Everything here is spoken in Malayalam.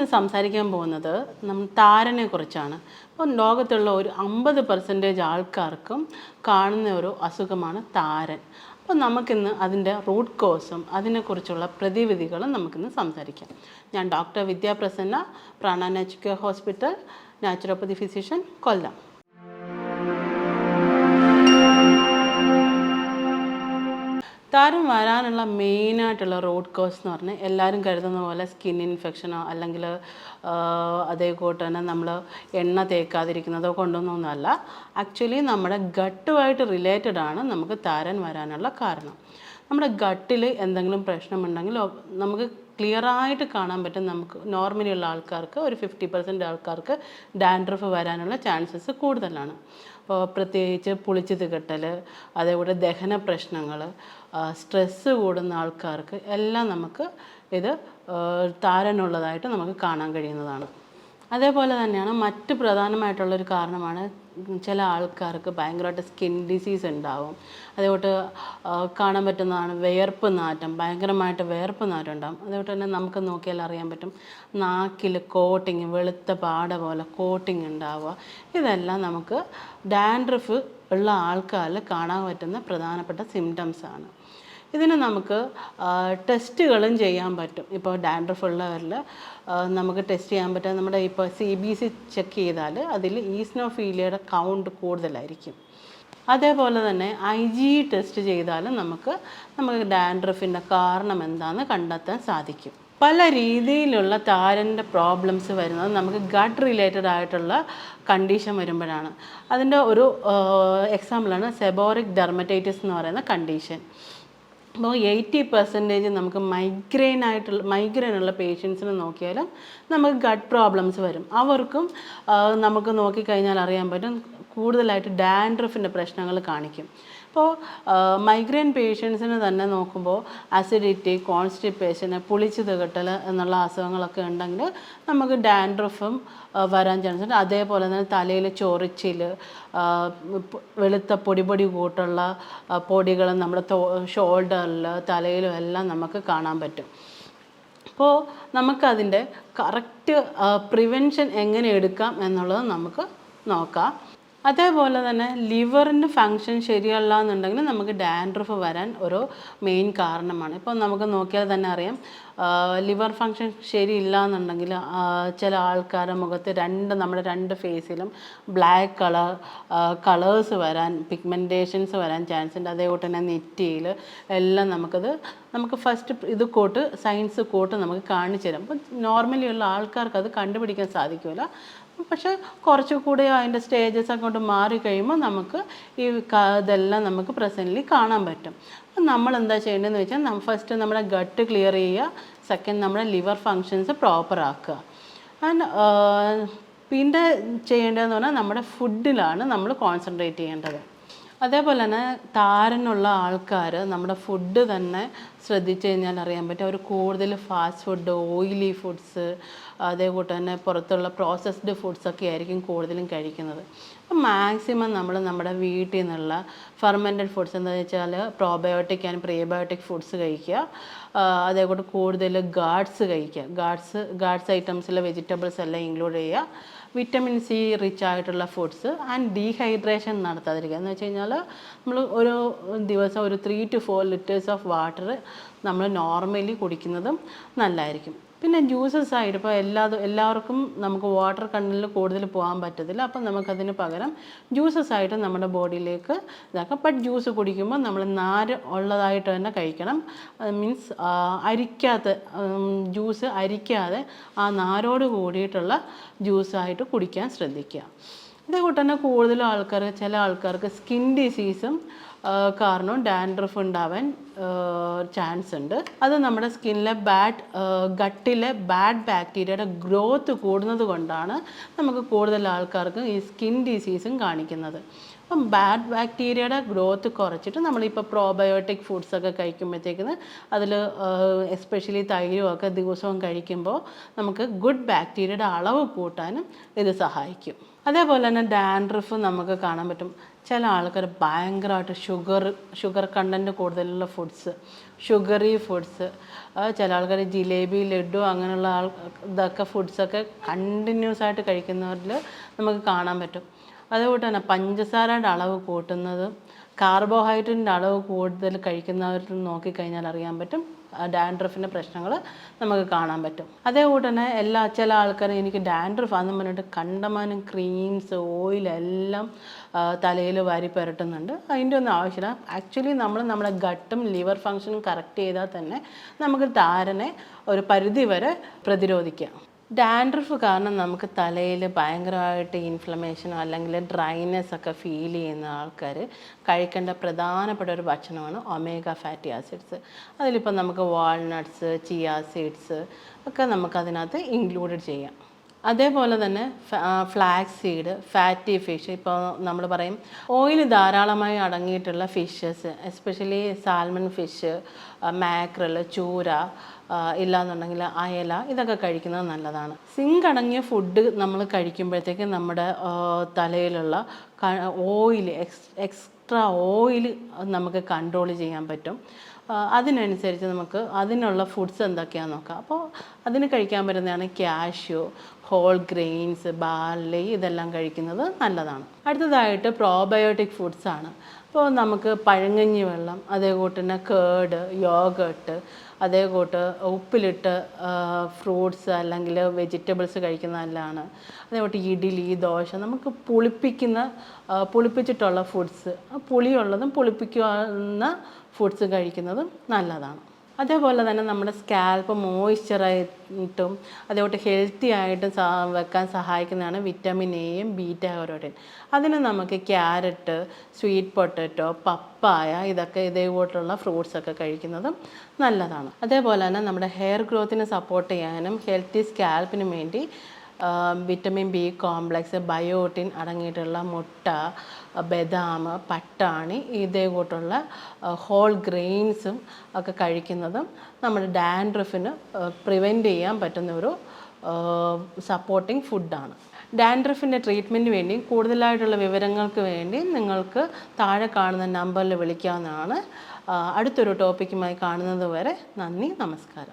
ഞാനിന്ന് സംസാരിക്കാൻ പോകുന്നത് നമ്മൾ താരനെ കുറിച്ചാണ്. അപ്പോൾ ലോകത്തുള്ള ഒരു അമ്പത് പെർസെന്റേജ് ആൾക്കാർക്കും കാണുന്ന ഒരു അസുഖമാണ് താരൻ. അപ്പോൾ നമുക്കിന്ന് അതിന്റെ റൂട്ട് കോസും അതിനെക്കുറിച്ചുള്ള പ്രതിവിധികളും നമുക്കിന്ന് സംസാരിക്കാം. ഞാൻ ഡോക്ടർ വിദ്യാപ്രസന്ന പ്രാണ ഹോസ്പിറ്റൽ നാച്ചുറോപ്പതി ഫിസിഷ്യൻ കൊല്ലം. താരം വരാനുള്ള മെയിനായിട്ടുള്ള റോഡ് കോസ് എന്ന് പറഞ്ഞാൽ എല്ലാവരും കരുതുന്ന പോലെ സ്കിൻ ഇൻഫെക്ഷനോ അല്ലെങ്കിൽ അതേ കൂട്ട് തന്നെ നമ്മൾ എണ്ണ തേക്കാതിരിക്കുന്നതോ കൊണ്ടൊന്നൊന്നുമല്ല ആക്ച്വലി നമ്മുടെ ഗട്ടുമായിട്ട് റിലേറ്റഡ് ആണ് നമുക്ക് താരൻ വരാനുള്ള കാരണം. നമ്മുടെ ഗട്ടിൽ എന്തെങ്കിലും പ്രശ്നമുണ്ടെങ്കിൽ നമുക്ക് ക്ലിയറായിട്ട് കാണാൻ പറ്റും നമുക്ക് നോർമലി ഉള്ള ആൾക്കാർക്ക് ഒരു ഫിഫ്റ്റി പെർസെന്റ് ആൾക്കാർക്ക് ഡാൻഡ്രഫ് വരാനുള്ള ചാൻസസ് കൂടുതലാണ്. അപ്പോൾ പ്രത്യേകിച്ച് പുളിച്ചു തികട്ടൽ അതേപോലെ ദഹന പ്രശ്നങ്ങൾ സ്ട്രെസ്സ് കൂടുന്ന ആൾക്കാർക്ക് എല്ലാം നമുക്ക് ഇത് താരനുള്ളതായിട്ട് നമുക്ക് കാണാൻ കഴിയുന്നതാണ്. അതേപോലെ തന്നെയാണ് മറ്റ് പ്രധാനമായിട്ടുള്ളൊരു കാരണമാണ് ചില ആൾക്കാർക്ക് ഭയങ്കരമായിട്ട് സ്കിൻ ഡിസീസ് ഉണ്ടാവും. അതേപോലെ കാണാൻ പറ്റുന്നതാണ് വിയർപ്പ് നാറ്റം ഭയങ്കരമായിട്ട് വിയർപ്പ് നാറ്റം ഉണ്ടാകും അതേപോലെ തന്നെ നമുക്ക് നോക്കിയാൽ അറിയാൻ പറ്റും നാക്കിൽ കോട്ടിങ് വെളുത്ത പാട പോലെ കോട്ടിങ് ഉണ്ടാവുക. ഇതെല്ലാം നമുക്ക് ഡാൻഡ്രഫ് ഉള്ള ആൾക്കാരിൽ കാണാൻ പറ്റുന്ന പ്രധാനപ്പെട്ട സിംറ്റംസാണ് ഇതിന് നമുക്ക് ടെസ്റ്റുകളും ചെയ്യാൻ പറ്റും. ഇപ്പോൾ ഡാൻഡ്രഫ് ഉള്ളവരിൽ നമുക്ക് ടെസ്റ്റ് ചെയ്യാൻ പറ്റുക നമ്മുടെ ഇപ്പോൾ സി ബി സി ചെക്ക് ചെയ്താൽ അതിൽ ഈസ്നോഫീലിയയുടെ കൗണ്ട് കൂടുതലായിരിക്കും. അതേപോലെ തന്നെ ഐ ജി ടെസ്റ്റ് ചെയ്താലും നമുക്ക് നമുക്ക് ഡാൻഡ്രഫിന്റെ കാരണം എന്താണെന്ന് കണ്ടെത്താൻ സാധിക്കും. പല രീതിയിലുള്ള താരന്റെ പ്രോബ്ലംസ് വരുന്നത് നമുക്ക് ഗട്ട് റിലേറ്റഡ് ആയിട്ടുള്ള കണ്ടീഷൻ വരുമ്പോഴാണ്. അതിന്റെ ഒരു എക്സാമ്പിളാണ് സെബോറിക് ഡെർമറ്റൈറ്റിസ് എന്ന് പറയുന്ന കണ്ടീഷൻ അപ്പോൾ എയ്റ്റി പെർസെന്റേജ് നമുക്ക് മൈഗ്രെയിൻ ആയിട്ടുള്ള മൈഗ്രെയിൻ ഉള്ള പേഷ്യൻസിനെ നോക്കിയാലും നമുക്ക് ഗട്ട് പ്രോബ്ലംസ് വരും. അവർക്കും നമുക്ക് നോക്കിക്കഴിഞ്ഞാൽ അറിയാൻ പറ്റും കൂടുതലായിട്ട് ഡാൻഡ്രഫിന്റെ പ്രശ്നങ്ങൾ കാണിക്കും. അപ്പോൾ മൈഗ്രെയിൻ പേഷ്യൻസിന് തന്നെ നോക്കുമ്പോൾ അസിഡിറ്റി കോൺസ്റ്റിപ്പേഷന് പുളിച്ച് തികട്ടൽ എന്നുള്ള അസുഖങ്ങളൊക്കെ ഉണ്ടെങ്കിൽ നമുക്ക് ഡാൻഡ്രഫും വരാൻ ചാൻസ് ഉണ്ട്. അതേപോലെ തന്നെ തലയിൽ ചൊറിച്ചിൽ വെളുത്ത പൊടി പൊടി കൂട്ടുള്ള പൊടികൾ നമ്മുടെ ഷോൾഡറിൽ തലയിലും എല്ലാം നമുക്ക് കാണാൻ പറ്റും. അപ്പോൾ നമുക്കതിന്റെ കറക്റ്റ് പ്രിവെൻഷൻ എങ്ങനെ എടുക്കാം എന്നുള്ളത് നമുക്ക് നോക്കാം. അതേപോലെ തന്നെ ലിവറിന്റെ ഫങ്ഷൻ ശരിയല്ല എന്നുണ്ടെങ്കിൽ നമുക്ക് ഡാൻഡ്രഫ് വരാൻ ഒരു മെയിൻ കാരണമാണ്. ഇപ്പോൾ നമുക്ക് നോക്കിയാൽ തന്നെ അറിയാം ലിവർ ഫങ്ഷൻ ശരിയില്ല എന്നുണ്ടെങ്കിൽ ചില ആൾക്കാരുടെ മുഖത്ത് രണ്ട് നമ്മുടെ രണ്ട് ഫേസിലും ബ്ലാക്ക് കളർ കളേഴ്സ് വരാൻ പിഗ്മെന്റേഷൻസ് വരാൻ ചാൻസ് ഉണ്ട്. അതേപോലെ തന്നെ നെറ്റിയിൽ എല്ലാം നമുക്കത് നമുക്ക് ഫസ്റ്റ് ഇത് കോട്ട് സയൻസ് കോട്ട് നമുക്ക് കാണിച്ചു തരാം. അപ്പം നോർമലി ഉള്ള ആൾക്കാർക്ക് അത് കണ്ടുപിടിക്കാൻ സാധിക്കില്ല പക്ഷെ കുറച്ചുകൂടി അതിന്റെ സ്റ്റേജസ് അങ്ങോട്ട് മാറി കഴിയുമ്പോൾ നമുക്ക് ഈ ഇതെല്ലാം നമുക്ക് പ്രസന്റ്ലി കാണാൻ പറ്റും. നമ്മൾ എന്താ ചെയ്യേണ്ടതെന്ന് വെച്ചാൽ ഫസ്റ്റ് നമ്മുടെ ഗട്ട് ക്ലിയർ ചെയ്യുക സെക്കൻഡ് നമ്മുടെ ലിവർ ഫങ്ഷൻസ് പ്രോപ്പർ ആക്കുക. ആൻഡ് പിന്നെ ചെയ്യേണ്ടതെന്ന് പറഞ്ഞാൽ നമ്മുടെ ഫുഡിലാണ് നമ്മൾ കോൺസെൻട്രേറ്റ് ചെയ്യേണ്ടത്. അതേപോലെ തന്നെ താരനുള്ള ആൾക്കാർ നമ്മുടെ ഫുഡ് തന്നെ ശ്രദ്ധിച്ചു കഴിഞ്ഞാൽ അറിയാൻ പറ്റും. അവർ കൂടുതൽ ഫാസ്റ്റ് ഫുഡ് ഓയിലി ഫുഡ്സ് അതേകൂട്ട് തന്നെ പുറത്തുള്ള പ്രോസസ്ഡ് ഫുഡ്സൊക്കെ ആയിരിക്കും കൂടുതലും കഴിക്കുന്നത്. അപ്പം മാക്സിമം നമ്മൾ നമ്മുടെ വീട്ടിൽ നിന്നുള്ള ഫെർമെന്റഡ് ഫുഡ്സ് എന്താണെന്ന് വെച്ചാൽ പ്രോബയോട്ടിക് ആൻഡ് പ്രീബയോട്ടിക് ഫുഡ്സ് കഴിക്കുക. അതേകൂട്ട് കൂടുതൽ ഗാഡ്സ് കഴിക്കുക. ഗാഡ്സ് ഗാഡ്സ് ഐറ്റംസിലെ വെജിറ്റബിൾസ് എല്ലാം ഇൻക്ലൂഡ് ചെയ്യുക. വിറ്റമിൻ സി റിച്ച് ആയിട്ടുള്ള ഫുഡ്സ് ആൻഡ് ഡീഹൈഡ്രേഷൻ നടത്താതിരിക്കുക. എന്ന് വെച്ച് കഴിഞ്ഞാൽ നമ്മൾ ഒരു ദിവസം ഒരു three to four litres of water നമ്മൾ നോർമലി കുടിക്കുന്നതും നല്ലതായിരിക്കും പിന്നെ ജ്യൂസസ് ആയിട്ട് ഇപ്പോൾ എല്ലാ എല്ലാവർക്കും നമുക്ക് വാട്ടർ കണ്ണിൽ കൂടുതൽ പോകാൻ പറ്റത്തില്ല. അപ്പം നമുക്കതിന് പകരം ജ്യൂസസ് ആയിട്ട് നമ്മുടെ ബോഡിയിലേക്ക് ഇതാക്കാം. ബട്ട് ജ്യൂസ് കുടിക്കുമ്പോൾ നമ്മൾ നാര് ഉള്ളതായിട്ട് തന്നെ കഴിക്കണം. മീൻസ് അരിക്കാത്ത ജ്യൂസ് അരിക്കാതെ ആ നാരോട് കൂടിയിട്ടുള്ള ജ്യൂസായിട്ട് കുടിക്കാൻ ശ്രദ്ധിക്കുക. ഇതേകൂട്ട് കൂട്ടന്നെ കൂടുതലും ആൾക്കാർ ചില ആൾക്കാർക്ക് സ്കിൻ ഡിസീസും കാരണം ഡാൻഡ്രഫ് ഉണ്ടാവാൻ ചാൻസ് ഉണ്ട്. അത് നമ്മുടെ സ്കിന്നിലെ ബാഡ് ഗട്ടിലെ ബാഡ് ബാക്ടീരിയയുടെ ഗ്രോത്ത് കൂടുന്നത് കൊണ്ടാണ് നമുക്ക് കൂടുതൽ ആൾക്കാർക്ക് ഈ സ്കിൻ ഡിസീസും കാണിക്കുന്നത്. അപ്പം ബാഡ് ബാക്ടീരിയയുടെ ഗ്രോത്ത് കുറച്ചിട്ട് നമ്മളിപ്പോൾ പ്രോബയോട്ടിക് ഫുഡ്സൊക്കെ കഴിക്കുമ്പോഴത്തേക്കിന് അതിൽ എസ്പെഷ്യലി തൈരുമൊക്കെ ദിവസവും കഴിക്കുമ്പോൾ നമുക്ക് ഗുഡ് ബാക്ടീരിയയുടെ അളവ് കൂട്ടാനും ഇത് സഹായിക്കും. അതേപോലെ തന്നെ ഡാൻഡ്രഫ് നമുക്ക് കാണാൻ പറ്റും. ചില ആൾക്കാർ ഭയങ്കരമായിട്ട് ഷുഗർ ഷുഗർ കണ്ടന്റ് കൂടുതലുള്ള ഫുഡ്സ് ഷുഗറി ഫുഡ്സ് ചില ആൾക്കാർ ജിലേബി ലഡു അങ്ങനെയുള്ള ആൾ ഇതൊക്കെ ഫുഡ്സൊക്കെ കണ്ടിന്യൂസ് ആയിട്ട് കഴിക്കുന്നവരിൽ നമുക്ക് കാണാൻ പറ്റും. അതുകൊണ്ട് തന്നെ പഞ്ചസാരയുടെ അളവ് കൂട്ടുന്നതും കാർബോഹൈഡ്രേറ്റിന്റെ അളവ് കൂടുതൽ കഴിക്കുന്നവരിൽ നോക്കിക്കഴിഞ്ഞാൽ അറിയാൻ പറ്റും. ഡാൻഡ്രഫിന്റെ പ്രശ്നങ്ങൾ നമുക്ക് കാണാൻ പറ്റും. അതേപോലെ തന്നെ എല്ലാ ചില ആൾക്കാർ എനിക്ക് ഡാൻഡ്രഫ് ആണെന്ന് പറഞ്ഞിട്ട് കണ്ടമാനം ക്രീംസ് ഓയിൽ എല്ലാം തലയിൽ വാരി പുരട്ടുന്നുണ്ട്. അതിന്റെ ഒന്നും ആവശ്യമില്ല. ആക്ച്വലി നമ്മൾ നമ്മുടെ ഗട്ടും ലിവർ ഫങ്ഷനും കറക്റ്റ് ചെയ്താൽ തന്നെ നമുക്ക് താരനെ ഒരു പരിധി വരെ പ്രതിരോധിക്കാം. ഡാൻഡ്രഫ് കാരണം നമുക്ക് തലയിൽ ഭയങ്കരമായിട്ട് ഇൻഫ്ലമേഷനോ അല്ലെങ്കിൽ ഡ്രൈനെസ് ഒക്കെ ഫീൽ ചെയ്യുന്ന ആൾക്കാർ കഴിക്കേണ്ട പ്രധാനപ്പെട്ട ഒരു ഭക്ഷണമാണ് ഒമേഗ ഫാറ്റി ആസിഡ്സ് അതിലിപ്പോൾ നമുക്ക് വാൾനട്ട്സ് ചിയ സീഡ്സ് ഒക്കെ നമുക്കതിനകത്ത് ഇൻക്ലൂഡ് ചെയ്യാം. അതേപോലെ തന്നെ ഫ്ലാക്സ് സീഡ് ഫാറ്റി ഫിഷ് ഇപ്പോൾ നമ്മൾ പറയും ഓയിൽ ധാരാളമായി അടങ്ങിയിട്ടുള്ള fishes especially salmon fish mackerel ചൂര ഇല്ലാന്നുണ്ടെങ്കിൽ അയല ഇതൊക്കെ കഴിക്കുന്നത് നല്ലതാണ്. സിങ്ക് അടങ്ങിയ ഫുഡ് നമ്മൾ കഴിക്കുമ്പോഴത്തേക്ക് നമ്മുടെ തലയിലുള്ള ഓയിൽ എക്സ് എക്സ്ട്രാ ഓയിൽ നമുക്ക് കൺട്രോൾ ചെയ്യാൻ പറ്റും. അതിനനുസരിച്ച് നമുക്ക് അതിനുള്ള ഫുഡ്സ് എന്തൊക്കെയാണെന്ന് നോക്കാം. അപ്പോൾ അതിന് കഴിക്കാൻ പറ്റുന്നതാണ് ക്യാഷ്യൂ ഹോൾ ഗ്രെയിൻസ് ബാർലി ഇതെല്ലാം കഴിക്കുന്നത് നല്ലതാണ്. അടുത്തതായിട്ട് പ്രോബയോട്ടിക് ഫുഡ്സ് ആണ്. അപ്പോൾ നമുക്ക് പഴങ്ങഞ്ഞി വെള്ളം അതേകൂട്ട് തന്നെ കേട് യോഗട്ട് അതേകൂട്ട് ഉപ്പിലിട്ട് ഫ്രൂട്ട്സ് അല്ലെങ്കിൽ വെജിറ്റബിൾസ് കഴിക്കുന്ന നല്ലതാണ്. അതേകൂട്ട് ഇഡ്ഡലി ദോശ നമുക്ക് പുളിപ്പിക്കുന്ന പുളിപ്പിച്ചിട്ടുള്ള ഫുഡ്സ് പുളിയുള്ളതും പുളിപ്പിക്കുന്ന ഫുഡ്സ് കഴിക്കുന്നതും നല്ലതാണ്. അതേപോലെ തന്നെ നമ്മുടെ സ്കാൽപ്പ് മോയ്സ്ചറായിട്ടും അതേപോലെ ഹെൽത്തി ആയിട്ടും വെക്കാൻ സഹായിക്കുന്നതാണ് വിറ്റാമിൻ എയും ബീറ്റ കരോട്ടിൻ അതിന് നമുക്ക് ക്യാരറ്റ് സ്വീറ്റ് പൊട്ടറ്റോ പപ്പായ ഇതൊക്കെ ഇതേപോലുള്ള ഫ്രൂട്ട്സൊക്കെ കഴിക്കുന്നതും നല്ലതാണ്. അതേപോലെ തന്നെ നമ്മുടെ ഹെയർ ഗ്രോത്തിനെ സപ്പോർട്ട് ചെയ്യാനും ഹെൽത്തി സ്കാൽപ്പിനും വേണ്ടി വിറ്റമിൻ ബി കോംപ്ലക്സ് ബയോട്ടിൻ അടങ്ങിയിട്ടുള്ള മുട്ട ബദാം പട്ടാണി ഇതേ കൂട്ടുള്ള ഹോൾ ഗ്രെയിൻസും ഒക്കെ കഴിക്കുന്നതും നമ്മുടെ ഡാൻഡ്രഫിന് പ്രിവെന്റ് ചെയ്യാൻ പറ്റുന്ന ഒരു സപ്പോർട്ടിങ് ഫുഡാണ് ഡാൻഡ്രഫിന്റെ ട്രീറ്റ്മെന്റിന് വേണ്ടി കൂടുതലായിട്ടുള്ള വിവരങ്ങൾക്ക് വേണ്ടി നിങ്ങൾക്ക് താഴെ കാണുന്ന നമ്പറിൽ വിളിക്കാവുന്നതാണ്. അടുത്തൊരു ടോപ്പിക്കുമായി കാണുന്നത് വരെ നന്ദി നമസ്കാരം.